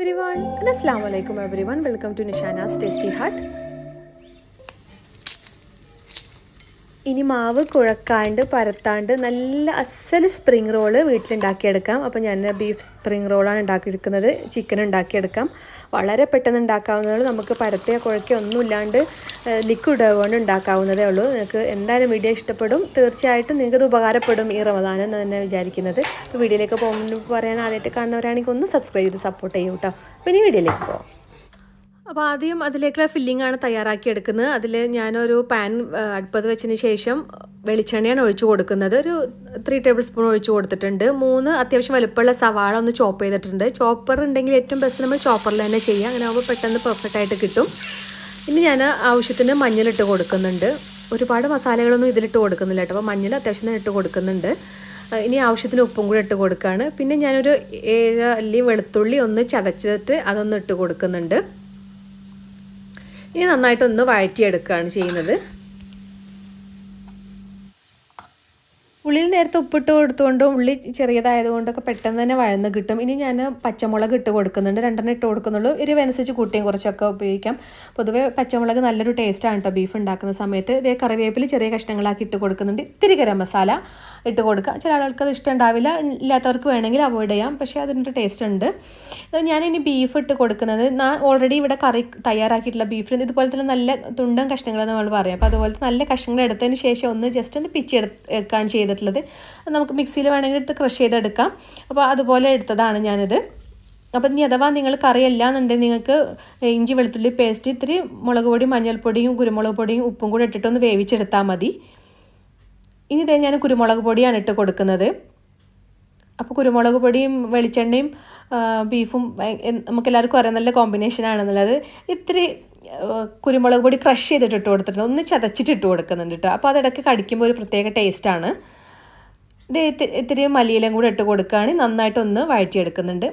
everyone. And assalamu alaikum everyone. Welcome to nishana's tasty hut. ഇനി മാവ് കുഴക്കാണ്ട് പരത്താണ്ട് നല്ല അസൽ സ്പ്രിങ് റോൾ വീട്ടിലുണ്ടാക്കിയെടുക്കാം. അപ്പോൾ ഞാൻ ബീഫ് സ്പ്രിങ് റോളാണ് ഉണ്ടാക്കിയെടുക്കുന്നത്. ചിക്കൻ ഉണ്ടാക്കിയെടുക്കാം. വളരെ പെട്ടെന്ന് ഉണ്ടാക്കാവുന്നതാണ്. നമുക്ക് പരത്തിയ കുഴക്കുക ഒന്നുമില്ലാണ്ട് ലിക്വിഡ് കൊണ്ട് ഉണ്ടാക്കാവുന്നതേ ഉള്ളൂ. നിങ്ങൾക്ക് എന്തായാലും വീഡിയോ ഇഷ്ടപ്പെടും. തീർച്ചയായിട്ടും നിങ്ങൾക്ക് ഇത് ഉപകാരപ്പെടും ഈ റമദാനം എന്ന് തന്നെ വിചാരിക്കുന്നത്. വീഡിയോയിലേക്ക് പോകുമ്പോൾ പറയാൻ ആദ്യമായിട്ട് കാണുന്നവരാണെങ്കിൽ ഒന്ന് സബ്സ്ക്രൈബ് ചെയ്ത് സപ്പോർട്ട് ചെയ്യും കേട്ടോ അപ്പോൾ ഇനി വീഡിയോയിലേക്ക് പോകാം അപ്പോൾ ആദ്യം അതിലേക്കുള്ള ഫില്ലിംഗ് ആണ് തയ്യാറാക്കി എടുക്കുന്നത്. അതിൽ ഞാനൊരു പാൻ അടുപ്പത്ത് വെച്ചതിന് ശേഷം വെളിച്ചെണ്ണയാണ് ഒഴിച്ചു കൊടുക്കുന്നത്. ഒരു ത്രീ ടേബിൾ സ്പൂൺ ഒഴിച്ചു കൊടുത്തിട്ടുണ്ട്. മൂന്ന് അത്യാവശ്യം വലുപ്പമുള്ള സവാള ഒന്ന് ചോപ്പ് ചെയ്തിട്ടുണ്ട്. ചോപ്പർ ഉണ്ടെങ്കിൽ ഏറ്റവും ബെസ്റ്റ് നമ്മൾ ചോപ്പറിൽ തന്നെ ചെയ്യുക. അങ്ങനെ ആകുമ്പോൾ പെട്ടെന്ന് പെർഫെക്റ്റ് ആയിട്ട് കിട്ടും. ഇനി ഞാൻ ആവശ്യത്തിന് മഞ്ഞളിട്ട് കൊടുക്കുന്നുണ്ട്. ഒരുപാട് മസാലകളൊന്നും ഇതിലിട്ട് കൊടുക്കുന്നില്ല കേട്ടോ. അപ്പോൾ മഞ്ഞൾ അത്യാവശ്യം തന്നെ ഇട്ട് കൊടുക്കുന്നുണ്ട്. ഇനി ആവശ്യത്തിന് ഉപ്പും കൂടി ഇട്ട് കൊടുക്കുകയാണ് പിന്നെ ഞാനൊരു ഏഴ് അല്ലി വെളുത്തുള്ളി ഒന്ന് ചതച്ചിട്ട് അതൊന്ന് ഇട്ട് കൊടുക്കുന്നുണ്ട്. ഇനി നന്നായിട്ടൊന്ന് വഴറ്റിയെടുക്കുകയാണ് ചെയ്യുന്നത്. ഉള്ളിൽ നേരത്തെ ഉപ്പിട്ട് കൊടുത്തുകൊണ്ട് ഉള്ളി ചെറിയതായതുകൊണ്ടൊക്കെ പെട്ടെന്ന് തന്നെ വഴന്ന് കിട്ടും. ഇനി ഞാൻ പച്ചമുളക് ഇട്ട് കൊടുക്കുന്നുണ്ട്. രണ്ടെണ്ണം ഇട്ട് കൊടുക്കുന്നുള്ളൂ. എരിവനുസരിച്ച് കൂട്ടിയും കുറച്ചൊക്കെ ഉപയോഗിക്കാം. പൊതുവേ പച്ചമുളക് നല്ലൊരു ടേസ്റ്റാണ് കേട്ടോ ബീഫ് ഉണ്ടാക്കുന്ന സമയത്ത്. ഇതേ കറിവേപ്പിൽ ചെറിയ കഷ്ണങ്ങളാക്കി ഇട്ട് കൊടുക്കുന്നുണ്ട്. ഇത്തിരി ഗരം മസാല ഇട്ട് കൊടുക്കുക. ചില ആളുകൾക്ക് അത് ഇഷ്ടം ഉണ്ടാവില്ല. ഇല്ലാത്തവർക്ക് വേണമെങ്കിൽ അവോയ്ഡ് ചെയ്യാം. പക്ഷേ അതിന്റെ ടേസ്റ്റ് ഉണ്ട്. ഞാനിനി ബീഫ് ഇട്ട് കൊടുക്കുന്നത്. ഞാൻ ഓൾറെഡി ഇവിടെ കറി തയ്യാറാക്കിയിട്ടുള്ള ബീഫിൽ ഇതുപോലെ തന്നെ നല്ല തുണ്ടും കഷ്ണങ്ങളെന്ന് നമ്മൾ പറയാം. അപ്പോൾ അതുപോലത്തെ നല്ല കഷ്ണങ്ങൾ എടുത്തതിന് ശേഷം ഒന്ന് ജസ്റ്റ് ഒന്ന് പിച്ചെടുക്കാണ് ചെയ്തത് ചെയ്തിട്ടുള്ളത് നമുക്ക് മിക്സിയിൽ വേണമെങ്കിൽ എടുത്ത് ക്രഷ് ചെയ്തെടുക്കാം. അപ്പോൾ അതുപോലെ എടുത്തതാണ് ഞാനിത്. അപ്പം ഇനി അഥവാ നിങ്ങൾ കറി എന്നുണ്ടെങ്കിൽ നിങ്ങൾക്ക് ഇഞ്ചി വെളുത്തുള്ളി പേസ്റ്റ് ഇത്തിരി മുളക് പൊടി മഞ്ഞൾപ്പൊടിയും കുരുമുളക് പൊടിയും ഉപ്പും കൂടെ ഇട്ടിട്ടൊന്ന് വേവിച്ചെടുത്താൽ മതി. ഇനി ഇതേ ഞാൻ കുരുമുളക് പൊടിയാണ് ഇട്ട് കൊടുക്കുന്നത്. അപ്പോൾ കുരുമുളക് പൊടിയും വെളിച്ചെണ്ണയും ബീഫും നമുക്കെല്ലാവർക്കും അറിയാം നല്ല കോമ്പിനേഷൻ ആണെന്നുള്ളത്. ഇത്തിരി കുരുമുളക് പൊടി ക്രഷ് ചെയ്തിട്ട് ഇട്ട് കൊടുത്തിട്ടുണ്ട്. ഒന്ന് ചതച്ചിട്ട് ഇട്ട് കൊടുക്കുന്നുണ്ട് കേട്ടോ. അപ്പോൾ അതിടയ്ക്ക് കടിക്കുമ്പോൾ ഒരു പ്രത്യേക ടേസ്റ്റാണ് ഇത് ഇത്തിരി മല്ലിയിലും കൂടെ ഇട്ട് കൊടുക്കുകയാണെങ്കിൽ നന്നായിട്ടൊന്ന് വഴറ്റിയെടുക്കുന്നുണ്ട്.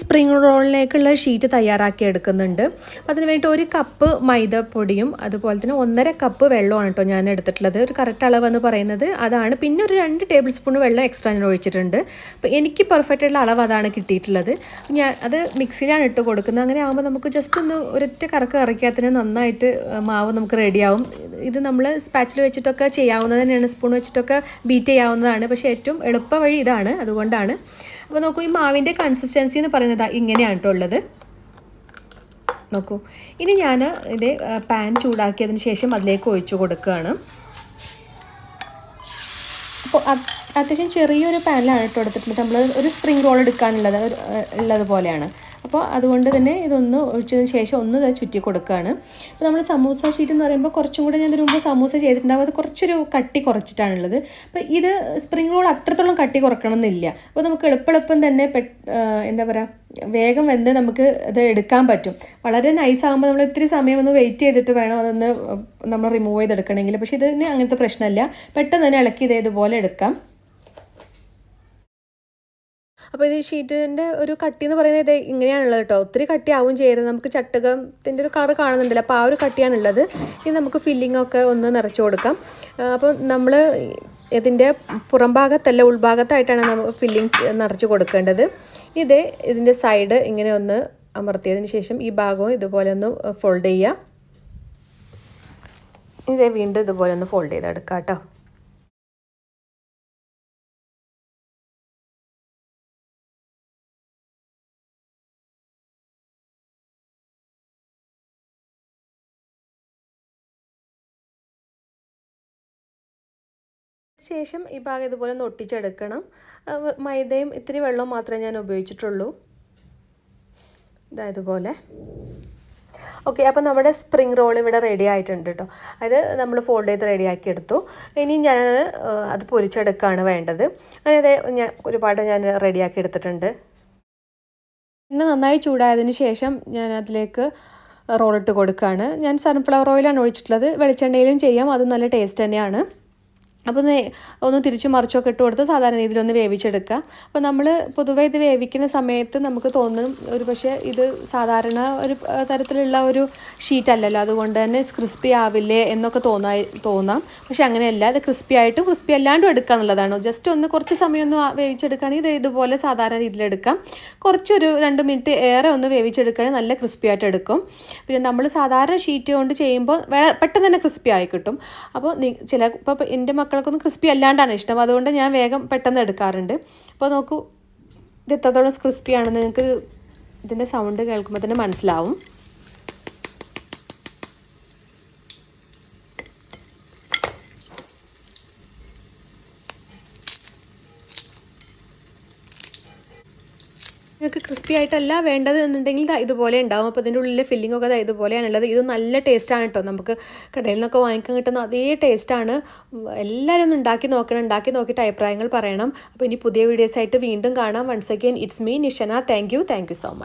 സ്പ്രിംഗ് റോളിലേക്കുള്ള ഷീറ്റ് തയ്യാറാക്കി എടുക്കുന്നുണ്ട്. അതിനുവേണ്ടി ഒരു കപ്പ് മൈദപ്പൊടിയും അതുപോലെ തന്നെ ഒന്നര കപ്പ് വെള്ളമാണ് കേട്ടോ ഞാൻ എടുത്തിട്ടുള്ളത്. ഒരു കറക്റ്റ് അളവെന്ന് പറയുന്നത് അതാണ്. പിന്നെ ഒരു രണ്ട് ടേബിൾ സ്പൂൺ വെള്ളം എക്സ്ട്രാ ഞാൻ ഒഴിച്ചിട്ടുണ്ട്. അപ്പോൾ എനിക്ക് പെർഫെക്റ്റ് ആയിട്ടുള്ള അളവ് അതാണ് കിട്ടിയിട്ടുള്ളത്. ഞാൻ അത് മിക്സിയിലാണ് ഇട്ട് കൊടുക്കുന്നത്. അങ്ങനെ ആകുമ്പോൾ നമുക്ക് ജസ്റ്റ് ഒന്ന് ഒരൊറ്റ കറക്ക് കറക്കിയാൽ നന്നായിട്ട് മാവ് നമുക്ക് റെഡിയാവും ഇത് നമ്മൾ സ്പാച്ചിൽ വെച്ചിട്ടൊക്കെ ചെയ്യാവുന്നത് തന്നെയാണ്. സ്പൂൺ വെച്ചിട്ടൊക്കെ ബീറ്റ് ചെയ്യാവുന്നതാണ്. പക്ഷേ ഏറ്റവും എളുപ്പ വഴി ഇതാണ്. അതുകൊണ്ടാണ്. അപ്പോൾ നോക്കൂ ഈ മാവിന്റെ കൺസിസ്റ്റൻസി എന്ന് പറയുന്നത് ഇങ്ങനെയാണ് കേട്ടോ ഉള്ളത്. നോക്കൂ. ഇനി ഞാൻ ഇത് പാൻ ചൂടാക്കിയതിന് ശേഷം അതിലേക്ക് ഒഴിച്ചു കൊടുക്കുകയാണ്. അപ്പോൾ അത്യാവശ്യം ചെറിയൊരു പാനിലാണ് കേട്ടോ എടുത്തിട്ടുണ്ട് നമ്മൾ ഒരു സ്പ്രിംഗ് റോൾ എടുക്കാനുള്ളത് ഉള്ളത് പോലെയാണ്. അപ്പോൾ അതുകൊണ്ട് തന്നെ ഇതൊന്ന് ഒഴിച്ചതിന് ശേഷം ഒന്ന് ചുറ്റി കൊടുക്കുകയാണ്. അപ്പോൾ നമ്മൾ സമൂസ ഷീറ്റ് എന്ന് പറയുമ്പോൾ കുറച്ചും കൂടെ ഞാൻ ഇതിന് സമൂസ ചെയ്തിട്ടുണ്ടാവും അത് കുറച്ചൊരു കട്ടി കുറച്ചിട്ടാണുള്ളത്. അപ്പോൾ ഇത് സ്പ്രിംഗ് റോൾ അത്രത്തോളം കട്ടി കുറക്കണം എന്നില്ല അപ്പോൾ നമുക്ക് എളുപ്പെളുപ്പം തന്നെ എന്താ പറയുക വേഗം വെന്ത് നമുക്ക് ഇത് എടുക്കാൻ പറ്റും. വളരെ നൈസ് ആകുമ്പോൾ നമ്മൾ ഇത്തിരി സമയം ഒന്ന് വെയിറ്റ് ചെയ്തിട്ട് വേണം അതൊന്ന് നമ്മൾ റിമൂവ് ചെയ്തെടുക്കണമെങ്കിൽ. പക്ഷേ ഇതിന് അങ്ങനത്തെ പ്രശ്നമില്ല. പെട്ടെന്ന് തന്നെ ഇളക്കി ഇതേതുപോലെ എടുക്കാം. അപ്പോൾ ഇത് ഷീറ്റിന്റെ ഒരു കട്ടി എന്ന് പറയുന്നത് ഇത് ഇങ്ങനെയാണുള്ളത് കേട്ടോ. ഒത്തിരി കട്ടിയാവും ചെയ്യരുത്. നമുക്ക് ചട്ടകത്തിന്റെ ഒരു കളർ കാണുന്നുണ്ടല്ലോ. അപ്പോൾ ആ ഒരു കട്ടിയാണുള്ളത്. ഇനി നമുക്ക് ഫില്ലിംഗ് ഒക്കെ ഒന്ന് നിറച്ചു കൊടുക്കാം. അപ്പോൾ നമ്മൾ ഇതിന്റെ പുറം ഭാഗത്തല്ല ഉൾഭാഗത്തായിട്ടാണ് നമ്മൾ ഫില്ലിംഗ് നിറച്ച് കൊടുക്കേണ്ടത്. ഇത് ഇതിന്റെ സൈഡ് ഇങ്ങനെ ഒന്ന് അമർത്തിയതിന് ശേഷം ഈ ഭാഗവും ഇതുപോലെ ഒന്ന് ഫോൾഡ് ചെയ്യുക ഇതേ വീണ്ടും ഇതുപോലെ ഒന്ന് ഫോൾഡ് ചെയ്തെടുക്കാം കേട്ടോ. ശേഷം ഈ ഭാഗം ഇതുപോലെ ഒട്ടിച്ചെടുക്കണം മൈദയും ഇത്തിരി വെള്ളവും മാത്രമേ ഞാൻ ഉപയോഗിച്ചിട്ടുള്ളൂ. ഇതായതുപോലെ ഓക്കെ അപ്പോൾ നമ്മുടെ സ്പ്രിങ് റോൾ ഇവിടെ റെഡി ആയിട്ടുണ്ട് കേട്ടോ അത് നമ്മൾ ഫോൾഡ് ചെയ്ത് റെഡിയാക്കി എടുത്തു. ഇനി ഞാൻ അത് പൊരിച്ചെടുക്കുകയാണ് വേണ്ടത്. അങ്ങനെ ഞാൻ ഒരുപാട് ഞാൻ റെഡിയാക്കി എടുത്തിട്ടുണ്ട്. എണ്ണ നന്നായി ചൂടായതിന് ശേഷം ഞാൻ അതിലേക്ക് റോളിട്ട് കൊടുക്കുകയാണ് ഞാൻ സൺഫ്ലവർ ഓയിലാണ് ഒഴിച്ചിട്ടുള്ളത്. വെളിച്ചെണ്ണയിലും ചെയ്യാം. അത് നല്ല ടേസ്റ്റ് തന്നെയാണ്. അപ്പോൾ ഒന്ന് ഒന്ന് തിരിച്ചു മറിച്ചൊക്കെ ഇട്ട് കൊടുത്ത് സാധാരണ രീതിയിൽ ഒന്ന് വേവിച്ചെടുക്കുക. അപ്പോൾ നമ്മൾ പൊതുവേ ഇത് വേവിക്കുന്ന സമയത്ത് നമുക്ക് തോന്നും ഒരു പക്ഷേ ഇത് സാധാരണ ഒരു തരത്തിലുള്ള ഒരു ഷീറ്റ് അല്ലല്ലോ. അതുകൊണ്ട് തന്നെ ക്രിസ്പി ആവില്ലേ എന്നൊക്കെ തോന്നാ തോന്നാം. പക്ഷേ അങ്ങനെയല്ല. ഇത് ക്രിസ്പി ആയിട്ടും ക്രിസ്പി അല്ലാണ്ടും എടുക്കുക എന്നുള്ളതാണ്. ജസ്റ്റ് ഒന്ന് കുറച്ച് സമയം ഒന്ന് വേവിച്ചെടുക്കുകയാണെങ്കിൽ ഇത് ഇതുപോലെ സാധാരണ രീതിയിൽ എടുക്കാം. കുറച്ചൊരു രണ്ട് മിനിറ്റ് ഏറെ ഒന്ന് വേവിച്ചെടുക്കുകയാണെങ്കിൽ നല്ല ക്രിസ്പി ആയിട്ട് എടുക്കും. പിന്നെ നമ്മൾ സാധാരണ ഷീറ്റ് കൊണ്ട് ചെയ്യുമ്പോൾ പെട്ടെന്ന് തന്നെ ക്രിസ്പി ആയി കിട്ടും. അപ്പോൾ ചില ഇപ്പോൾ എന്റെ മക്കൾക്കൊന്നും ക്രിസ്പി അല്ലാണ്ടാണ്. ഇഷ്ടം. അതുകൊണ്ട് ഞാൻ വേഗം പെട്ടെന്ന് എടുക്കാറുണ്ട്. അപ്പോൾ നോക്കൂ ഇത് എത്രത്തോളം ക്രിസ്പിയാണെന്ന് നിങ്ങൾക്ക് ഇതിന്റെ സൗണ്ട് കേൾക്കുമ്പോൾ തന്നെ മനസ്സിലാവും. നിങ്ങൾക്ക് ക്രിസ്പി ആയിട്ടല്ല വേണ്ടത് എന്നുണ്ടെങ്കിൽ ഇതുപോലെ ഉണ്ടാവും. അപ്പോൾ ഇതിന്റെ ഉള്ളിലെ ഒക്കെ ദാ ഇതുപോലെയാണുള്ളത് ഇത് നല്ല ടേസ്റ്റാണ് കേട്ടോ നമുക്ക് കടയിൽ നിന്നൊക്കെ വാങ്ങിക്കാൻ കിട്ടുന്ന അതേ ടേസ്റ്റാണ് എല്ലാവരും ഒന്ന് ഉണ്ടാക്കി നോക്കണം. ഉണ്ടാക്കി നോക്കിയിട്ട് അഭിപ്രായങ്ങൾ പറയണം. അപ്പോൾ ഇനി പുതിയ വീഡിയോസായിട്ട് വീണ്ടും കാണാം. Once again it's me Nishana thank you thank you so much